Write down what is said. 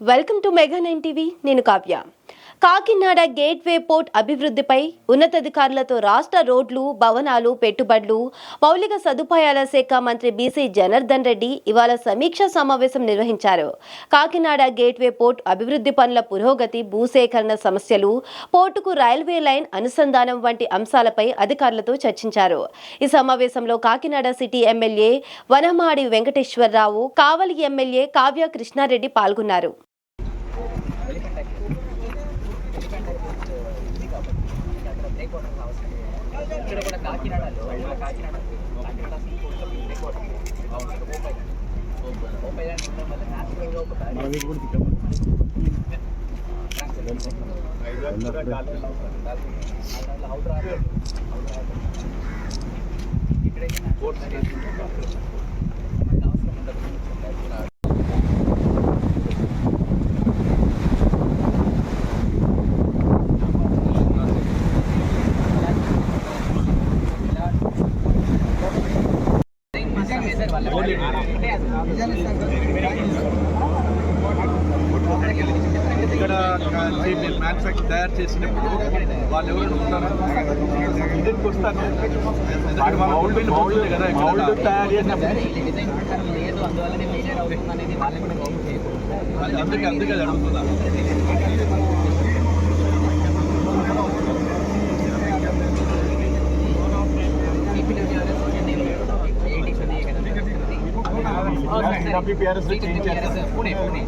Welcome to mega nine TV నేను Kavya. Kakinada gateway port అభివృద్ధిపై ఉన్నతాధికారులతో రాష్ట్ర రోడ్లు భవనాలు పెట్టుబడులు మౌలిక సదుపాయాల శాఖ మంత్రి బీసీ జనార్దన్ రెడ్డి ఇవాళ సమీక్షా సమావేశం నిర్వహించారు. కాకినాడ గేట్వే పోర్ట్ అభివృద్ధి పనుల పురోగతి భూసేకరణ సమస్యలు పోర్టుకు రైల్వే లైన్ అనుసంధానం వంటి అంశాలపై అధికారులతో చర్చించారు. ఈ సమావేశంలో Kakinada city MLA Vanamadi Venkateswara Rao Kavali MLA Kavya Krishna Reddy పాల్గొన్నారు. ఇక్కడ కూడా కాకినాడలో ఇక్కడ కాకినాడ కాకినాడ సీపోర్ట్ ఇక్కడ మీరు మ్యానుఫ్యాక్చర్ తయారు చేసినప్పుడు వాళ్ళు ఎవరైనా ఉంటారు? ఇద్దరికి మౌల్డ్ కదా మౌల్డ్ తయారు చేసినప్పుడు. డిజైన్ ప్రకారం లేదు पुणे पुणे